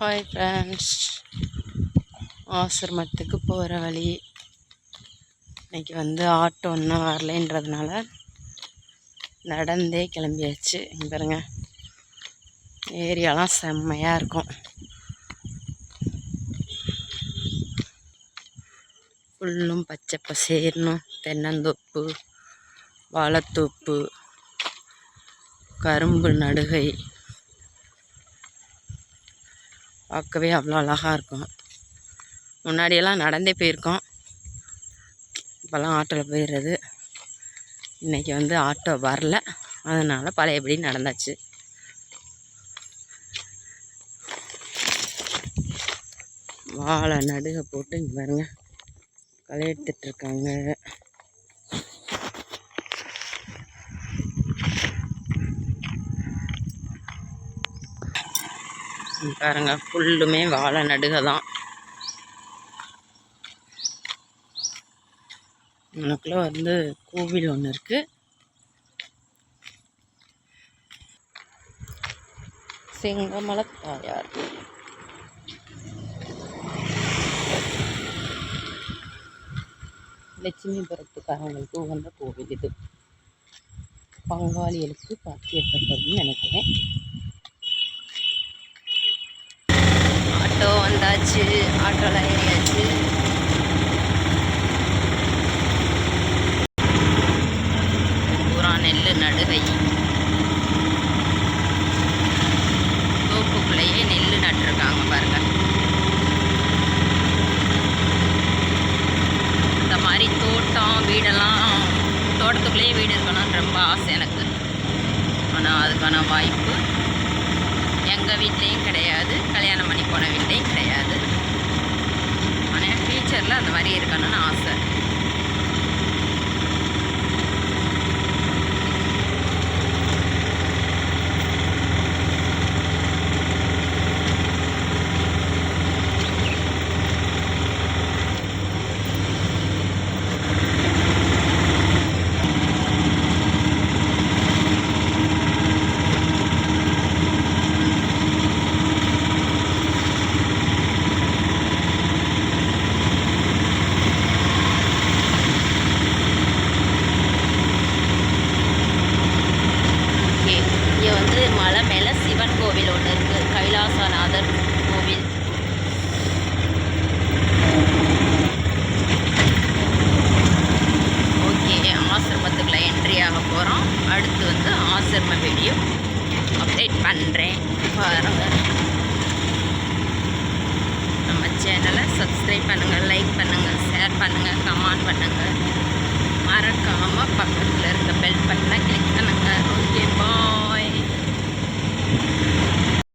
Hi friends ஆசிரமத்துக்கு போகிற வழி. இன்றைக்கி வந்து ஆட்டோ இன்னும் வரலைன்றதுனால நடந்தே கிளம்பியாச்சு. இங்கே பாருங்க. ஏரியாலாம் செம்மையாக இருக்கும். ஃபுல்லும் பச்சை பசேர்னும் தென்னந்தோப்பு வாழைத்தோப்பு கரும்பு நடுகை பார்க்கவே அவ்வளோ அழகாக இருக்கும். முன்னாடியெல்லாம் நடந்தே போயிருக்கோம். இப்போல்லாம் ஆட்டோவில் போயிடுறது. இன்றைக்கி வந்து ஆட்டோ வரல. அதனால் பழையபடி நடந்தாச்சு. வாழை நடுக போட்டு இங்கே பாருங்க. களை எடுத்துட்ருக்காங்க பாருங்க. ஃபுல்லுமே வாழை நடுக தான். எனக்குள்ள வந்து கோவில் ஒன்று இருக்குது சிங்கமலத்தாயார். லட்சுமிபுரத்துக்காரங்களுக்கு உகந்த கோவில் இது. பங்காளிகளுக்கு பாக்கியப்பட்டதுன்னு நினைக்கிறேன். ஆட்டோ ஆட்டோலாம் ஏறியாச்சு. பூரா நெல் நடுகை தோப்புக்குள்ளேயே நெல் நட்டுருக்காங்க பாருங்க. இந்த மாதிரி தோட்டம் வீடெல்லாம் தோட்டத்துக்குள்ளேயே வீடு இருக்கணும்னு ரொம்ப ஆசை எனக்கு. ஆனால் அதுக்கான வாய்ப்பு எங்கள் வீட்லேயும் கிடையாது. கல்யாணம் பண்ணி போன வீட்லேயும் கிடையாது. ஃப்யூச்சரில் அந்த மாதிரி இருக்கணும்னு ஆசை ஓகே இங்கே வந்து மலை மேலே சிவன் கோவில் ஒன்று இருக்குது கைலாசநாதர் கோவில். ஓகே ஆசிரமத்துக்குள்ள என்ட்ரி ஆக போகிறோம் அடுத்து வந்து ஆசிரம வீடியோ அப்டேட் பண்ணுறேன் பாருங்கள் நம்ம சேனலை சப்ஸ்கிரைப் பண்ணுங்கள் லைக் பண்ணுங்கள் ஷேர் பண்ணுங்கள் கமெண்ட் பண்ணுங்கள் மறக்காமல் பக்கத்தில் இருக்க பெல் பண்ண